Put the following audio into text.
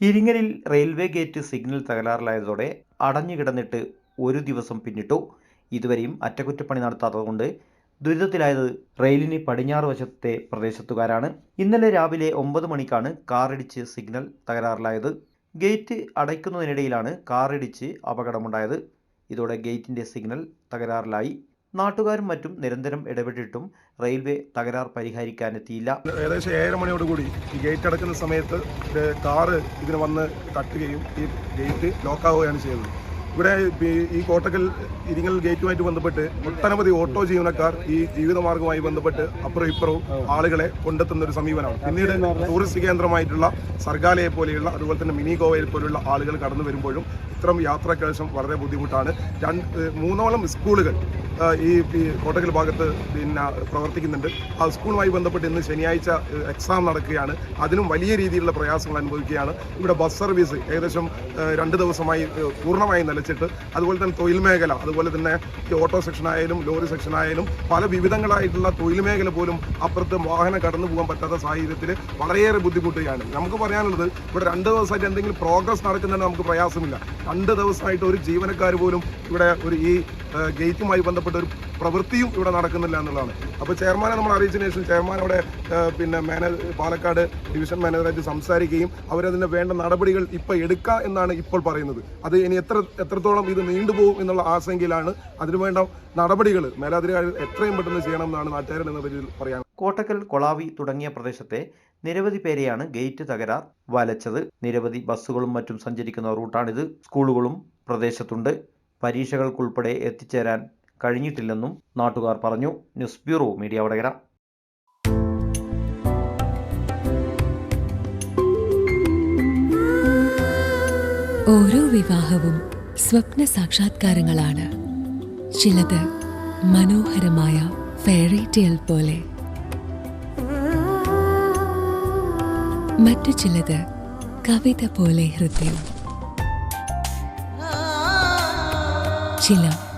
ഇരിങ്ങലിൽ railway gate signal തകരാറിലായതോടെ അടഞ്ഞു കിടന്നിട്ട് ഒരു ദിവസം പിന്നിട്ടു. ഇതുവരെയും അറ്റകുറ്റപ്പണി നടത്താത്തതുകൊണ്ട് ദുരിതത്തിലായത് റെയിലിന് പടിഞ്ഞാറ് വശത്തെ പ്രദേശത്തുകാരാണ്. ഇന്നലെ രാവിലെ ഒമ്പത് മണിക്കാണ് കാറിടിച്ച് സിഗ്നൽ തകരാറിലായത്. ഗേറ്റ് അടയ്ക്കുന്നതിനിടയിലാണ് കാറിടിച്ച് അപകടമുണ്ടായത്. ഇതോടെ ഗേറ്റിന്റെ സിഗ്നൽ തകരാറിലായി. നാട്ടുകാരും മറ്റും നിരന്തരം ഇടപെട്ടിട്ടും റെയിൽവേ തകരാർ പരിഹരിക്കാനെത്തിയില്ല. ഏകദേശം ഏഴര മണിയോടുകൂടി ഈ ഗേറ്റ് അടക്കുന്ന സമയത്ത് കാറ് ഇതിന് വന്ന് തട്ടുകയും ഈ ഗേറ്റ് ലോക്കാവുകയാണ് ചെയ്തത് ഇവിടെ ഈ- കോട്ടക്കൽ ഇരിങ്ങൽ ഗേറ്റുമായിട്ട് ബന്ധപ്പെട്ട് ഒട്ടനവധി ഓട്ടോ ജീവനക്കാർ ഈ ജീവിതമാർഗവുമായി ബന്ധപ്പെട്ട് അപ്പുറം ഇപ്പുറവും ആളുകളെ കൊണ്ടെത്തുന്ന ഒരു സമീപനമാണ്. പിന്നീട് ടൂറിസ്റ്റ് കേന്ദ്രമായിട്ടുള്ള സർഗാലയെ പോലെയുള്ള അതുപോലെ തന്നെ മിനി ഗോവയിൽ പോലെയുള്ള ആളുകൾ കടന്നു വരുമ്പോഴും ഇത്തരം യാത്രക്കേശം വളരെ ബുദ്ധിമുട്ടാണ്. രണ്ട് മൂന്നോളം സ്കൂളുകൾ ഈ കോട്ടക്കൽ ഭാഗത്ത് പിന്നെ പ്രവർത്തിക്കുന്നുണ്ട്. ആ സ്കൂളുമായി ബന്ധപ്പെട്ട് ഇന്ന് ശനിയാഴ്ച എക്സാം നടക്കുകയാണ്. അതിനും വലിയ രീതിയിലുള്ള പ്രയാസങ്ങൾ അനുഭവിക്കുകയാണ്. ഇവിടെ ബസ് സർവീസ് ഏകദേശം രണ്ട് ദിവസമായി പൂർണമായി പൂർണമായി നിലച്ചിട്ട് അതുപോലെ തന്നെ തൊഴിൽ മേഖല അതുപോലെ തന്നെ ഈ ഓട്ടോ സെക്ഷൻ ആയാലും ലോറി സെക്ഷൻ ആയാലും പല വിവിധങ്ങളായിട്ടുള്ള തൊഴിൽ മേഖല പോലും അപ്പുറത്ത് വാഹനം കടന്നു പോകാൻ പറ്റാത്ത സാഹചര്യത്തിൽ വളരെയേറെ ബുദ്ധിമുട്ടുകയാണ്. നമുക്ക് പറയാനുള്ളത് ഇവിടെ രണ്ട് ദിവസമായിട്ട് എന്തെങ്കിലും പ്രോഗ്രസ് നടക്കുന്നതിന് നമുക്ക് പ്രയാസമില്ല. രണ്ട് ദിവസമായിട്ട് ഒരു ജീവനക്കാർ പോലും ഇവിടെ ഒരു ഈ ഗേറ്റുമായി ബന്ധപ്പെട്ട ഒരു പ്രവൃത്തിയും ഇവിടെ നടക്കുന്നില്ല എന്നുള്ളതാണ്. അപ്പോൾ ചെയർമാനെ നമ്മൾ അറിയിച്ചതിന് ശേഷം ചെയർമാൻ അവിടെ പിന്നെ മാനേജ് പാലക്കാട് ഡിവിഷൻ മാനേജറായിട്ട് സംസാരിക്കുകയും അവരതിന് വേണ്ട നടപടികൾ ഇപ്പോൾ എടുക്കുക എന്നാണ് ഇപ്പോൾ പറയുന്നത്. അത് ഇനി എത്ര എത്രത്തോളം ഇത് നീണ്ടുപോകും എന്നുള്ള ആശങ്കയിലാണ് അതിനുവേണ്ട നടപടികൾ മേലാധികാരികൾ എത്രയും പെട്ടെന്ന് ചെയ്യണം എന്നാണ് നാട്ടുകാരൻ എന്ന രീതിയിൽ പറയാൻ കോട്ടക്കൽ കൊളാവി തുടങ്ങിയ പ്രദേശത്തെ നിരവധി പേരെയാണ് ഗേറ്റ് തകരാർ വലച്ചത്. നിരവധി ബസ്സുകളും മറ്റും സഞ്ചരിക്കുന്ന റൂട്ടാണിത്. സ്കൂളുകളും പ്രദേശത്തുണ്ട്. പരീക്ഷകൾക്കുൾപ്പെടെ എത്തിച്ചേരാൻ കഴിഞ്ഞിട്ടില്ലെന്നും നാട്ടുകാർ പറഞ്ഞു. News bureau media Vadakara. ഓരോ വിവാഹവും സ്വപ്ന സാക്ഷാത്കാരങ്ങളാണ്. ചിലത് മനോഹരമായ ഫെയറി ടെയിൽ പോലെ. മറ്റു ചിലത് കവിത പോലെ ഹൃദയം. ചില